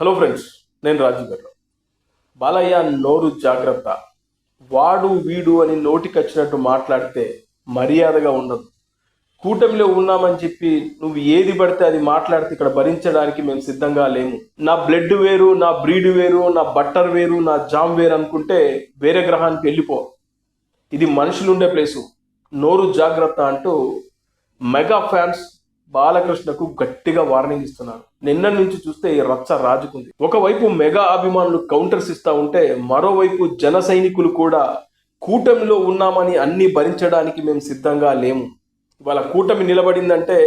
Hello friends నేను రాజీవ్ గారు బాలయ్య నోరు జాగ్రత్త. వాడు వీడు అని నోటికి వచ్చినట్టు మాట్లాడితే మర్యాదగా ఉండదు. కూటమిలో ఉన్నామని చెప్పి నువ్వు ఏది పడితే అది మాట్లాడితే ఇక్కడ భరించడానికి మేము సిద్ధంగా లేము. నా బ్లడ్ వేరు నా బ్రీడ్ వేరు నా బట్టర్ వేరు నా జామ్ వేరు అనుకుంటే వేరే గ్రహానికి వెళ్ళిపో. ఇది మనుషులుండే ప్లేసు. నోరు జాగ్రత్త అంటూ మెగా ఫ్యాన్స్ బాలకృష్ణకు గట్టిగా వార్నింగ్ ఇస్తున్నారు. నిన్న నుంచి చూస్తే ఈ రచ్చ రాజుకుంది. ఒకవైపు మెగా అభిమానులు కౌంటర్స్ ఇస్తా ఉంటే మరోవైపు జన సైనికులు కూడా కూటమిలో ఉన్నామని అన్ని భరించడానికి మేము సిద్ధంగా లేము. ఇవాళ కూటమి నిలబడిందంటే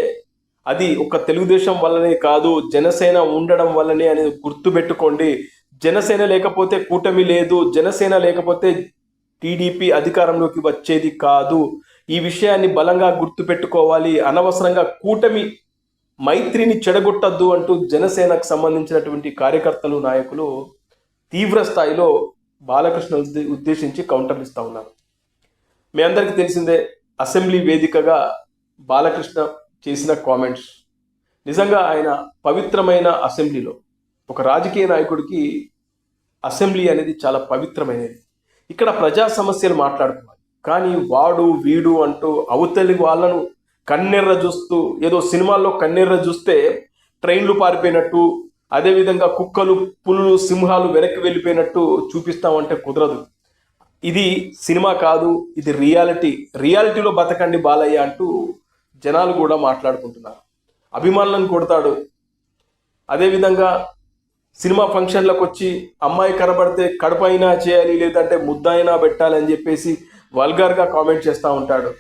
అది ఒక తెలుగుదేశం వల్లనే కాదు జనసేన ఉండడం వల్లనే అనేది గుర్తుపెట్టుకోండి జనసేన లేకపోతే కూటమి లేదు జనసేన లేకపోతే టీడీపీ అధికారంలోకి వచ్చేది కాదు. ఈ విషయాన్ని బలంగా గుర్తుపెట్టుకోవాలి. అనవసరంగా కూటమి మైత్రిని చెడగొట్టద్దు అంటూ జనసేనకు సంబంధించినటువంటి కార్యకర్తలు నాయకులు తీవ్ర స్థాయిలో బాలకృష్ణ ఉద్దేశించి కౌంటర్లు ఇస్తా ఉన్నారు. మీ అందరికీ తెలిసిందే అసెంబ్లీ వేదికగా బాలకృష్ణ చేసిన కామెంట్స్. నిజంగా ఆయన పవిత్రమైన అసెంబ్లీలో ఒక రాజకీయ నాయకుడికి అసెంబ్లీ అనేది చాలా పవిత్రమైనది. ఇక్కడ ప్రజా సమస్యలు మాట్లాడుకోవాలి. కానీ వాడు వీడు అంటూ అవతలి వాళ్ళను కన్నెర్ర చూస్తూ ఏదో సినిమాల్లో కన్నెర్ర చూస్తే ట్రైన్లు పారిపోయినట్టు అదేవిధంగా కుక్కలు పులులు సింహాలు వెనక్కి వెళ్ళిపోయినట్టు చూపిస్తామంటే కుదరదు. ఇది సినిమా కాదు ఇది రియాలిటీ. రియాలిటీలో బతకండి బాలయ్య అంటూ జనాలు కూడా మాట్లాడుకుంటున్నారు. అభిమానులను కొడతాడు. అదేవిధంగా సినిమా ఫంక్షన్లకు వచ్చి అమ్మాయి కనబడితే కడపైనా చేయాలి లేదంటే ముద్దైనా పెట్టాలి అని చెప్పేసి వల్గర్గా కామెంట్ చేస్తూ ఉంటాడు.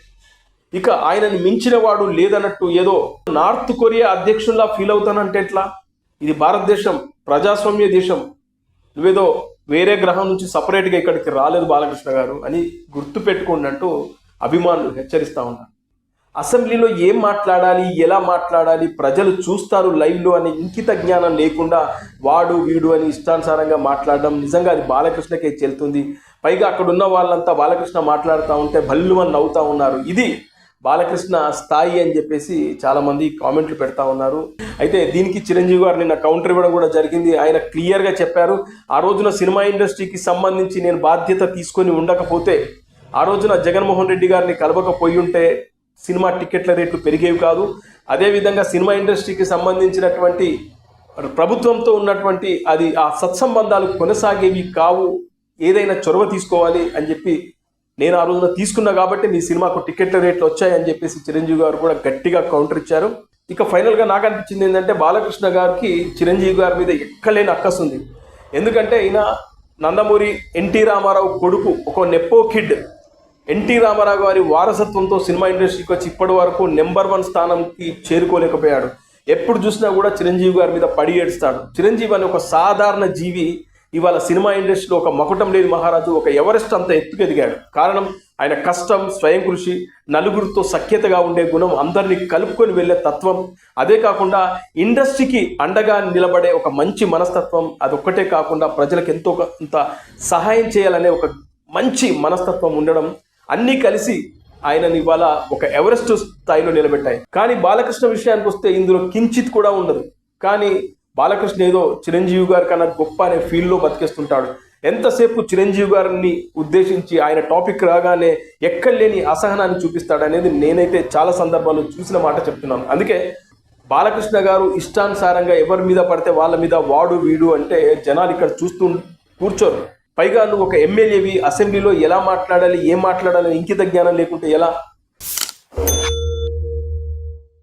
ఇక ఆయనని మించిన వాడు లేదన్నట్టు ఏదో నార్త్ కొరియా అధ్యక్షుల్లా ఫీల్ అవుతానంటే ఎట్లా? ఇది భారతదేశం ప్రజాస్వామ్య దేశం. నువ్వేదో వేరే గ్రహం నుంచి సపరేట్గా ఇక్కడికి రాలేదు బాలకృష్ణ గారు అని గుర్తు పెట్టుకోండి అంటూ అభిమానులు హెచ్చరిస్తూ ఉన్నారు అసెంబ్లీలో ఏం మాట్లాడాలి ఎలా మాట్లాడాలి ప్రజలు చూస్తారు లైవ్లో అనే ఇంకిత జ్ఞానం లేకుండా వాడు వీడు అని ఇష్టానుసారంగా మాట్లాడడం నిజంగా అది బాలకృష్ణకే చెల్తుంది. పైగా అక్కడ ఉన్న వాళ్ళంతా బాలకృష్ణ మాట్లాడుతూ ఉంటే భల్లుమని నవ్వుతూ ఉన్నారు. ఇది బాలకృష్ణ స్థాయి అని చెప్పేసి చాలామంది కామెంట్లు పెడతా ఉన్నారు. అయితే దీనికి చిరంజీవి గారు నిన్న కౌంటర్ ఇవ్వడం కూడా జరిగింది. ఆయన క్లియర్గా చెప్పారు ఆ రోజున సినిమా ఇండస్ట్రీకి సంబంధించి నేను బాధ్యత తీసుకొని ఉండకపోతే ఆ రోజున జగన్మోహన్ రెడ్డి గారిని కలవకపోయి ఉంటే సినిమా టికెట్ల రేట్లు పెరిగేవి కాదు. అదేవిధంగా సినిమా ఇండస్ట్రీకి సంబంధించినటువంటి ప్రభుత్వంతో ఉన్నటువంటి అది ఆ సత్సంబంధాలు కొనసాగేవి కావు. ఏదైనా చొరవ తీసుకోవాలి అని చెప్పి నేను ఆ రోజున తీసుకున్నా కాబట్టి మీ సినిమాకు టికెట్ల రేట్లు వచ్చాయని చెప్పేసి చిరంజీవి గారు కూడా గట్టిగా కౌంటర్ ఇచ్చారు. ఇక ఫైనల్గా నాకు అనిపించింది ఏంటంటే బాలకృష్ణ గారికి చిరంజీవి గారి మీద ఎక్కలేని అక్కసు ఉంది. ఎందుకంటే ఈయన నందమూరి ఎన్టీ రామారావు కొడుకు ఒక నెప్పో కిడ్. ఎన్టీ రామారావు గారి వారసత్వంతో సినిమా ఇండస్ట్రీకి వచ్చి ఇప్పటి వరకు నెంబర్ వన్ స్థానంకి చేరుకోలేకపోయాడు. ఎప్పుడు చూసినా కూడా చిరంజీవి గారి మీద పడి ఏడుస్తాడు. చిరంజీవి అనే ఒక సాధారణ జీవి ఇవాళ సినిమా ఇండస్ట్రీలో ఒక మకుటం లేని మహారాజు ఒక ఎవరెస్ట్ అంత ఎత్తుకెదిగాడు. కారణం ఆయన కష్టం స్వయం కృషి నలుగురితో సఖ్యతగా ఉండే గుణం అందరినీ కలుపుకొని వెళ్ళే తత్వం. అదే కాకుండా ఇండస్ట్రీకి అండగా నిలబడే ఒక మంచి మనస్తత్వం అదొక్కటే కాకుండా ప్రజలకు ఎంతో కొంత సహాయం చేయాలనే ఒక మంచి మనస్తత్వం ఉండడం అన్నీ కలిసి ఆయనని ఇవాళ ఒక ఎవరెస్ట్ స్థాయిలో నిలబెట్టాయి. కానీ బాలకృష్ణ విషయానికి వస్తే ఇందులో కించిత్ కూడా ఉండదు. కానీ బాలకృష్ణ ఏదో చిరంజీవి గారి కన్నా గొప్ప అనే ఫీల్డ్లో బతికేస్తుంటాడు. ఎంతసేపు చిరంజీవి గారిని ఉద్దేశించి ఆయన టాపిక్ రాగానే ఎక్కడలేని అసహనాన్ని చూపిస్తాడు అనేది నేనైతే చాలా సందర్భాల్లో చూసిన మాట చెప్తున్నాను. అందుకే బాలకృష్ణ గారు ఇష్టానుసారంగా ఎవరి మీద పడితే వాళ్ళ మీద వాడు వీడు అంటే జనాలు ఇక్కడ చూస్తూ కూర్చోరు. పైగా నువ్వు ఒక ఎమ్మెల్యేవి అసెంబ్లీలో ఎలా మాట్లాడాలి ఏం మాట్లాడాలి ఇంకిత జ్ఞానం లేకుంటే ఎలా?